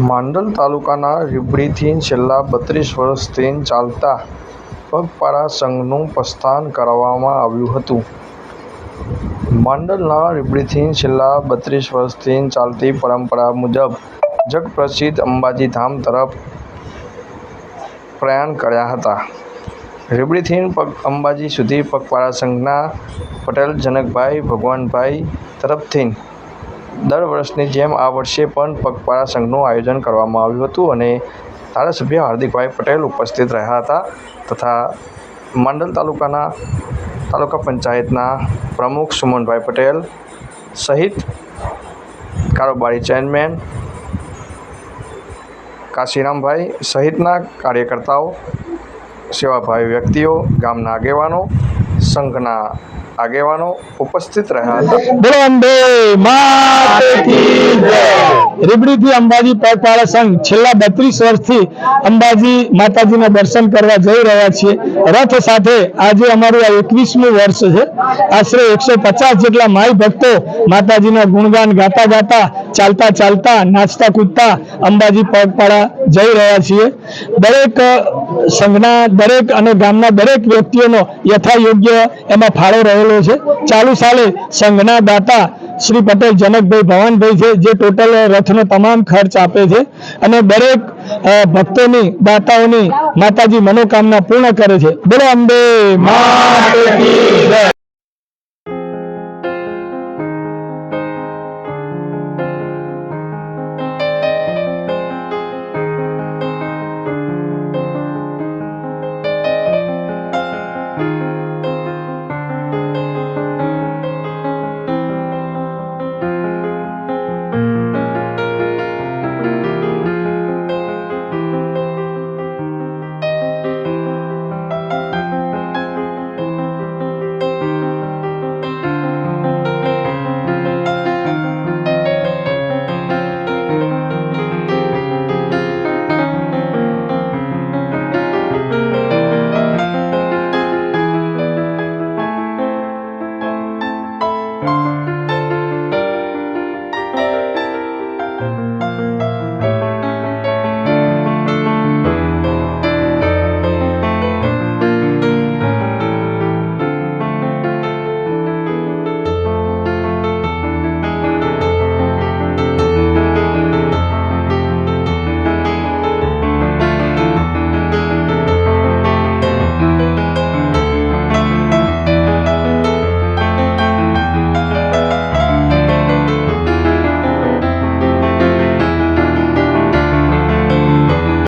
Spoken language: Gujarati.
માંડલ તાલુકાના રીબડીથી છેલ્લા બત્રીસ વર્ષથી ચાલતા પગપાળા સંઘનું પ્રસ્થાન કરવામાં આવ્યું હતું. માંડલના રીબડીથી છેલ્લા બત્રીસ વર્ષથી ચાલતી પરંપરા મુજબ જગપ્રસિદ્ધ અંબાજી ધામ તરફ પ્રયાણ કર્યા હતા. રીબડીથી પગ અંબાજી સુધી પગપાળા સંઘના પટેલ જનકભાઈ ભગવાનભાઈ તરફથી દર વર્ષની જેમ આ વર્ષે પણ પગપાળા સંઘનું આયોજન કરવામાં આવ્યું હતું અને ધારાસભ્ય હાર્દિકભાઈ પટેલ ઉપસ્થિત રહ્યા હતા તથા માંડલ તાલુકાના તાલુકા પંચાયતના પ્રમુખ સુમનભાઈ પટેલ સહિત કારોબારી ચેરમેન કાશીરામભાઈ સહિતના કાર્યકર્તાઓ, સેવાભાવી વ્યક્તિઓ, ગામના આગેવાનો, સંઘના આગેવાનો ઉપસ્થિત રહ્યા રીબડીથી અંબાજી પગપાળા સંઘ છેલ્લા બત્રીસ વર્ષથી અંબાજી માતાજીના દર્શન કરવા જઈ રહ્યા છીએ. રથ સાથે આજે અમારું આ એકવીસમું વર્ષ છે. આશરે એકસો જેટલા માઈ ભક્તો માતાજીના ગુણગાન ગાતા ગાતા, ચાલતા ચાલતા, નાચતા કૂદતા અંબાજી પગપાળા જઈ રહ્યા છીએ. દરેક સંઘના દરેક અને ગામના દરેક વ્યક્તિઓનો યથાયોગ્ય એમાં ફાળો રહેલો છે. ચાલુ સાલે સંઘના દાતા શ્રી પટેલ જનકભાઈ ભવાનભાઈ છે, જે ટોટલ રથનો તમામ ખર્ચ આપે છે અને દરેક ભક્તોની, દાતાઓની માતાજી મનોકામના પૂર્ણ કરે છે. બોલો અંબે